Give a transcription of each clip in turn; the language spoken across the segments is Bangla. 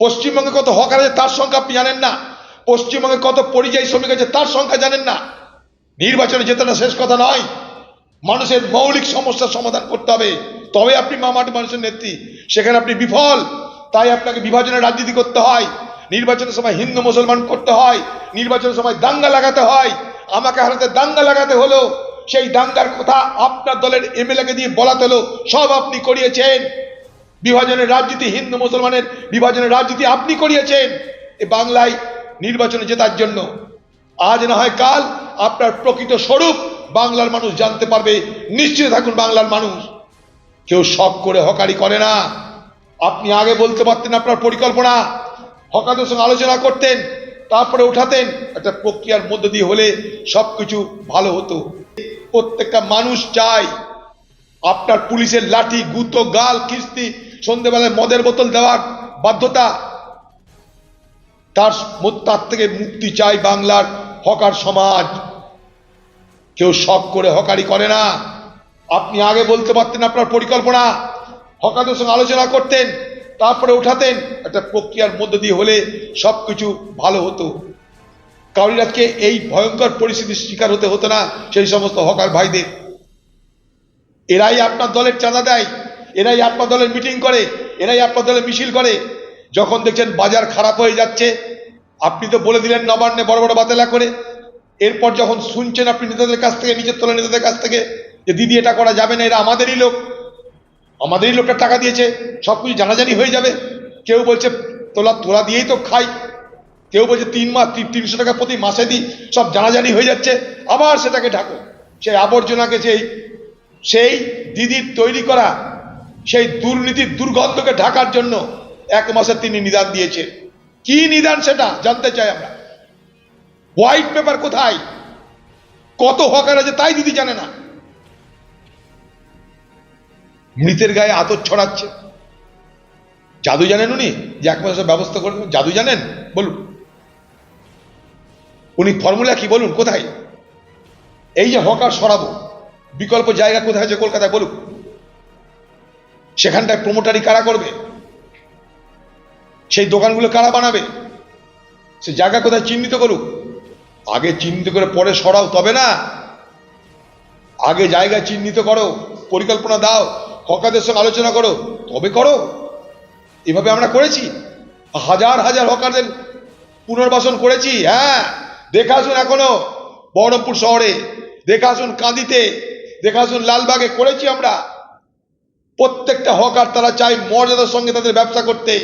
পশ্চিমবঙ্গে কত হকার আছে তার সংখ্যা আপনি জানেন না। পশ্চিমবঙ্গে কত পরিযায়ী শ্রমিক আছে তার সংখ্যা জানেন না। নির্বাচনে জেতাটা শেষ কথা নয়। মানুষের মৌলিক সমস্যার সমাধান করতে হবে। তবে আপনি মামাটি মানুষের নেত্রী, সেখানে আপনি বিফল। তাই আপনাকে বিভাজনের রাজনীতি করতে হয়। নির্বাচনের সময় হিন্দু মুসলমান করতে হয়। নির্বাচনের সময় দাঙ্গা লাগাতে হয়। আমাকে হারাতে দাঙ্গা লাগাতে হলো। সেই দাঙ্গার কথা আপনার দলের এমএলএকে দিয়ে বলাতে হলো সব আপনি করিয়েছেন। বিভাজনের রাজনীতি হিন্দু মুসলমানের বিভাজনের রাজনীতি আপনি করিয়েছেন। এ বাংলায় নির্বাচনে জেতার জন্য। আজ না হয় কাল আপনার প্রকৃত স্বরূপ বাংলার মানুষ জানতে পারবে। নিশ্চিত থাকুন বাংলার মানুষ। কেউ শখ করে হকারি করে না। আপনি আগে বলতে পারতেন আপনার পরিকল্পনা। হকারদের সঙ্গে আলোচনা করতেন, তারপরে উঠাতেন। একটা প্রক্রিয়ার মধ্য দিয়ে হলে সবকিছু ভালো হতো। প্রত্যেকটা মানুষ চায় আপনার পুলিশের লাঠি, গুতো, গাল, কিস্তি সন্ধেবেলায় মদের বোতল দেওয়ার বাধ্যতা। তার তার থেকে মুক্তি চাই বাংলার হকার সমাজ। কেউ শখ করে হকারি করে না। আপনি আগে বলতে পারতেন আপনার পরিকল্পনা। হকারদের সঙ্গে আলোচনা করতেন, তারপরে উঠাতেন। একটা প্রক্রিয়ার মধ্য দিয়ে হলে সব কিছু ভালো হতো। কারোর আজকে এই ভয়ঙ্কর পরিস্থিতির শিকার হতে হতো না সেই সমস্ত হকার ভাইদের। এরাই আপনার দলের চাঁদা দেয়। এরাই আপনার দলের মিটিং করে, এরাই আপনার দলের মিছিল করে। যখন দেখছেন বাজার খারাপ হয়ে যাচ্ছে, আপনি তো বলে দিলেন নবান্নে বড় বড় বাতেলা করে। এরপর যখন শুনছেন আপনি নেতাদের কাছ থেকে, নিজের তোলা নেতাদের কাছ থেকে, যে দিদি, এটা করা যাবে না, এরা আমাদেরই লোক। আমাদেরই লোকটা টাকা দিয়েছে সব কিছু জানাজানি হয়ে যাবে। কেউ বলছে, তোলা তোলা দিয়েই তো খাই। কেউ বলছে, তিন মাস, তিন- তিনশো টাকা প্রতি মাসে দিই, সব জানাজানি হয়ে যাচ্ছে। আবার সেটাকে ঢাকো। সেই আবর্জনাকে সেই সেই দিদির তৈরি করা সেই দুর্নীতির দুর্গন্ধকে ঢাকার জন্য এক মাসে তিনি নিদান দিয়েছে। কি নিদান সেটা জানতে চাই আমরা। হোয়াইট পেপার কোথায়? কত হকার আছে তাই দিদি জানে না। মৃতের গায়ে আতর ছড়াচ্ছে। জাদু জানেন উনি? যে এক মাসের ব্যবস্থা করবেন জাদু জানেন? বলুন। উনি ফর্মুলা কি বলুন? কোথায়? এই যে হকার সরাবো। বিকল্প জায়গা কোথায় আছে কলকাতায়? বলুন। সেখানটায় প্রমোটারি কারা করবে? সেই দোকানগুলো কারা বানাবে? সে জায়গা কোথায় চিহ্নিত করুক? আগে চিহ্নিত করে পরে সরাও, তবে না। আগে জায়গা চিহ্নিত করো, পরিকল্পনা দাও, হকারদের সঙ্গে আলোচনা করো, তবে করো। এভাবে আমরা করেছি। হাজার হাজার হকারদের পুনর্বাসন করেছি হ্যাঁ। দেখে আসুন এখনও বহরমপুর শহরে, দেখে আসুন কাঁদিতে, দেখে আসুন লালবাগে করেছি আমরা। প্রত্যেকটা হকার তারা চায় মর্যাদার সঙ্গে তাদের ব্যবসা করতে।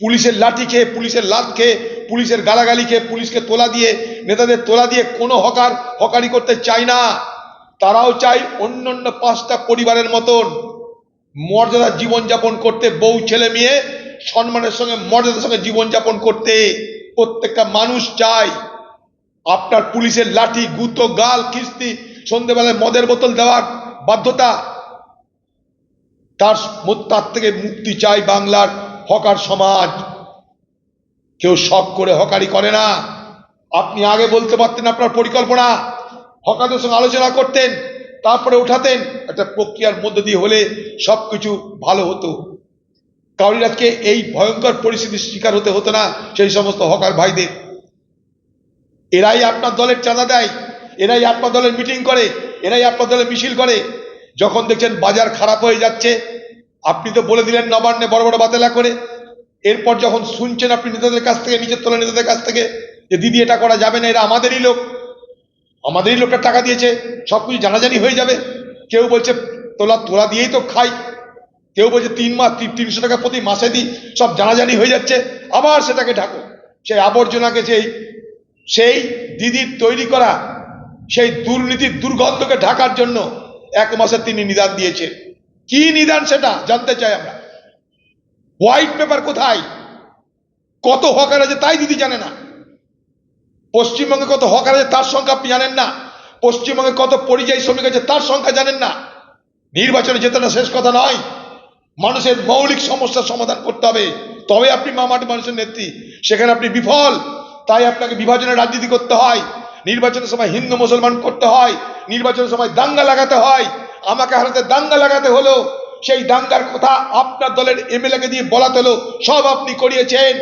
পুলিশের লাঠি খেয়ে, পুলিশের লাত খেয়ে, পুলিশের গালাগালি খেয়ে, পুলিশকে তোলা দিয়ে, নেতাদের তোলা দিয়ে কোনো হকার হকারি করতে চায় না। তারাও চায় অন্য অন্য পাঁচটা পরিবারের মতন মর্যাদার জীবনযাপন করতে, বউ, ছেলে, মেয়ে সম্মানের সঙ্গে, মর্যাদার সঙ্গে জীবনযাপন করতে। প্রত্যেকটা মানুষ চায় আপনার পুলিশের লাঠি, গুতো, গাল, কিস্তি, সন্ধেবেলায় মদের বোতল দেওয়ার বাধ্যতা তার তার থেকে মুক্তি চাই বাংলার হকার সমাজ। কেউ শখ করে হকারি করে না। আপনি আগে বলতে পারতেন আপনার পরিকল্পনা। হকারদের সঙ্গে আলোচনা করতেন, তারপরে উঠাতেন। একটা প্রক্রিয়ার মধ্য দিয়ে হলে সবকিছু ভালো হতো। কারোর আজকে এই ভয়ঙ্কর পরিস্থিতির শিকার হতে হতো না, সেই সমস্ত হকার ভাইদের। এরাই আপনার দলের চাঁদা দেয়, এরাই আপনার দলের মিটিং করে, এরাই আপনার দলের মিছিল করে। যখন দেখছেন বাজার খারাপ হয়ে যাচ্ছে, আপনি তো বলে দিলেন নবান্নে বড় বড় বাতেলা করে। এরপর যখন শুনছেন আপনি নেতাদের কাছ থেকে, নিজের তোলা নেতাদের কাছ থেকে, যে দিদি এটা করা যাবে না, এরা আমাদেরই লোক। আমাদেরই লোকটা টাকা দিয়েছে, সব কিছু জানাজানি হয়ে যাবে। কেউ বলছে, তোলা তোলা দিয়েই তো খাই। কেউ বলছে, তিন মাস তিনশো টাকা প্রতি মাসে দিই, সব জানাজানি হয়ে যাচ্ছে। আবার সেটাকে ঢাকো। সেই আবর্জনাকে সেই সেই দিদির তৈরি করা, সেই দুর্নীতির দুর্গন্ধকে ঢাকার জন্য এক মাসের তিনি নিদান দিয়েছে। কি নিদান সেটা জানতে চাই আমরা। হোয়াইট পেপার কোথায়? কত হকার আছে তাই দিদি জানে না। পশ্চিমবঙ্গে কত হকার আছে তার সংখ্যা আপনি জানেন না। পশ্চিমবঙ্গে কত পরিযায়ী শ্রমিক আছে তার সংখ্যা জানেন না। নির্বাচনে জেতাটা শেষ কথা নয়। মানুষের মৌলিক সমস্যার সমাধান করতে হবে। তবে আপনি মামাটি মানুষের নেত্রী। সেখানে আপনি বিফল। তাই আপনাকে বিভাজনের রাজনীতি করতে হয়। নির্বাচনের সময় হিন্দু মুসলমান করতে হয়, নির্বাচনের সময় দাঙ্গা লাগাতে হয়। আমাকে হারাতে দাঙ্গা লাগাতে হলো। সেই দাঙ্গার কথা আপনার দলের এমএলএ কে দিয়ে বলাতে হলো। সব আপনি করিয়েছেন।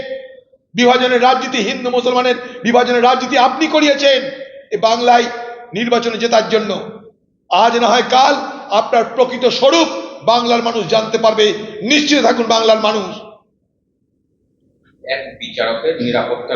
বিভাজনের রাজনীতি হিন্দু মুসলমানের বিভাজনের রাজনীতি আপনি করিয়েছেন। এ বাংলায় নির্বাচনে জেতার জন্য। আজ না হয় কাল আপনার প্রকৃত স্বরূপ বাংলার মানুষ জানতে পারবে। নিশ্চিত থাকুন বাংলার মানুষ। এক বিচারকের নিরাপত্তা